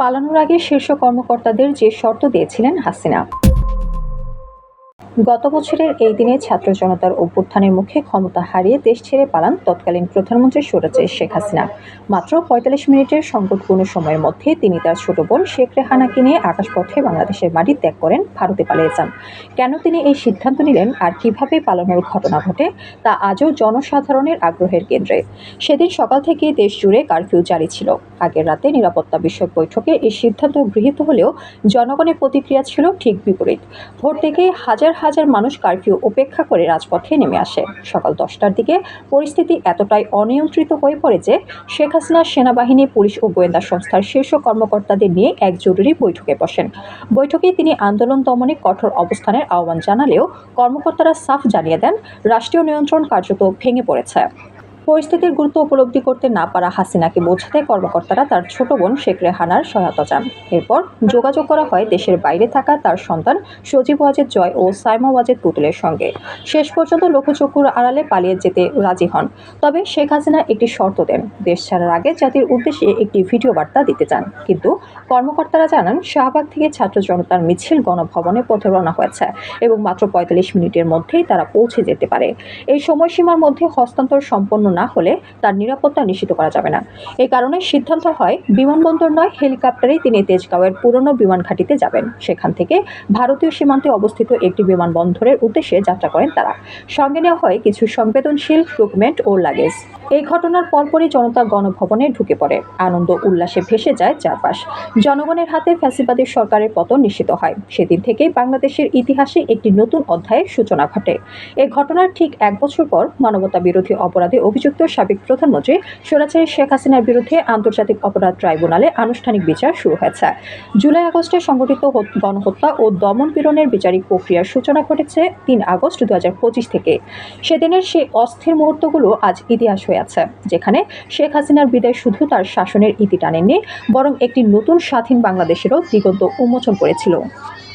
পালানোর আগে শীর্ষ কর্মকর্তাদের যে শর্ত দিয়েছিলেন হাসিনা। গত বছরের এই দিনে ছাত্র জনতার অভ্যুত্থানের মুখে ক্ষমতা হারিয়ে দেশ ছেড়ে পালান তৎকালীন প্রধানমন্ত্রী সুরাজের শেখ হাসিনা। মাত্র পঁয়তাল্লিশ মিনিটের সংকটপূর্ণ সময়ের মধ্যে তিনি তার ছোট বোন শেখ রেহানাকে নিয়ে আকাশপথে বাংলাদেশের মাটি ত্যাগ করেন, ভারতে পালিয়ে যান। কেন তিনি এই সিদ্ধান্ত নিলেন আর কীভাবে পালানোর ঘটনা ঘটে, তা আজও জনসাধারণের আগ্রহের কেন্দ্রে। সেদিন সকাল থেকে দেশ জুড়ে কারফিউ জারি ছিল। আগের রাতে নিরাপত্তা বিষয়ক বৈঠকে এই সিদ্ধান্ত গৃহীত হলেও জনগণের প্রতিক্রিয়া ছিল ঠিক বিপরীত। ভোর থেকে হাজার হাজার মানুষ কারফিউ উপেক্ষা করে রাজপথে নেমে আসে। সকাল দশটার দিকে পরিস্থিতি এতটাই অনিয়ন্ত্রিত হয়ে পড়ে যে শেখ হাসিনা সেনাবাহিনী, পুলিশ ও গোয়েন্দা সংস্থার শীর্ষ কর্মকর্তাদের নিয়ে এক জরুরি বৈঠকে বসেন। বৈঠকে তিনি আন্দোলন দমনে কঠোর অবস্থানের আহ্বান জানালেও কর্মকর্তারা সাফ জানিয়ে দেন, রাষ্ট্রীয় নিয়ন্ত্রণ কার্যত ভেঙে পড়েছে। পরিস্থিতির গুরুত্ব উপলব্ধি করতে না পারা হাসিনাকে বোঝাতে কর্মকর্তারা তার ছোট বোন শেখ রেহানার সহায়তা চান। এরপর যোগাযোগ করা হয় দেশের বাইরে থাকা তার সন্তান সজীব ওয়াজেদ জয় ও সাইমা ওয়াজেদ পুতুলের সঙ্গে। শেষ পর্যন্ত লক্ষ্যচক্ষুর আড়ালে পালিয়ে যেতে রাজি হন। তবে শেখ হাসিনা একটি শর্ত দেন, দেশ ছাড়ার আগে জাতির উদ্দেশ্যে একটি ভিডিও বার্তা দিতে চান। কিন্তু কর্মকর্তারা জানান, শাহবাগ থেকে ছাত্র জনতার মিছিল গণভবনে পথে রওনা হয়েছে এবং মাত্র পঁয়তাল্লিশ মিনিটের মধ্যেই তারা পৌঁছে যেতে পারে। এই সময়সীমার মধ্যে হস্তান্তর সম্পন্ন না হলে তার নিরাপত্তা নিশ্চিত করা যাবে না। এই কারণে সিদ্ধান্ত হয়, বিমানবন্দর নয়, হেলিকপ্টারেই তিনি তেজগাঁওয়ের পুরনো বিমান ঘাঁটিতে যাবেন। সেখান থেকে ভারতীয় সীমান্তে অবস্থিত একটি বিমানবন্দরের উদ্দেশ্যে যাত্রা করেন তারা। সঙ্গে নেওয়া হয় কিছু সংবেদনশীল ডকুমেন্ট ও লাগেজ। এই ঘটনার পরপরই জনতা গণভবনে ঢুকে পড়ে। আনন্দ উল্লাসে ভেসে যায় চারপাশ। জনগণের হাতে ফ্যাসিবাদী সরকারের পতন নিশ্চিত হয়। সেদিন থেকে বাংলাদেশের ইতিহাসে একটি নতুন অধ্যায়ের সূচনা ঘটে। এই ঘটনার ঠিক এক বছর পর মানবতা বিরোধী অপরাধে অভিযুক্ত সাবেক প্রধানমন্ত্রী সরাচারী শেখ হাসিনার বিরুদ্ধে আন্তর্জাতিক অপরাধ ট্রাইব্যুনালে আনুষ্ঠানিক বিচার শুরু হয়েছে। জুলাই আগস্টে হত- গণহত্যা ও দমন পীড়নের বিচারিক প্রক্রিয়ার সূচনা ঘটেছে তিন আগস্ট দু হাজার পঁচিশ থেকে। সেদিনের সেই অস্থির মুহূর্তগুলো আজ ইতিহাস হয়ে আছে, যেখানে শেখ হাসিনার বিদায় শুধু তার শাসনের ইতি টানেননি, বরং একটি নতুন স্বাধীন বাংলাদেশেরও দিগন্ত উন্মোচন করেছিল।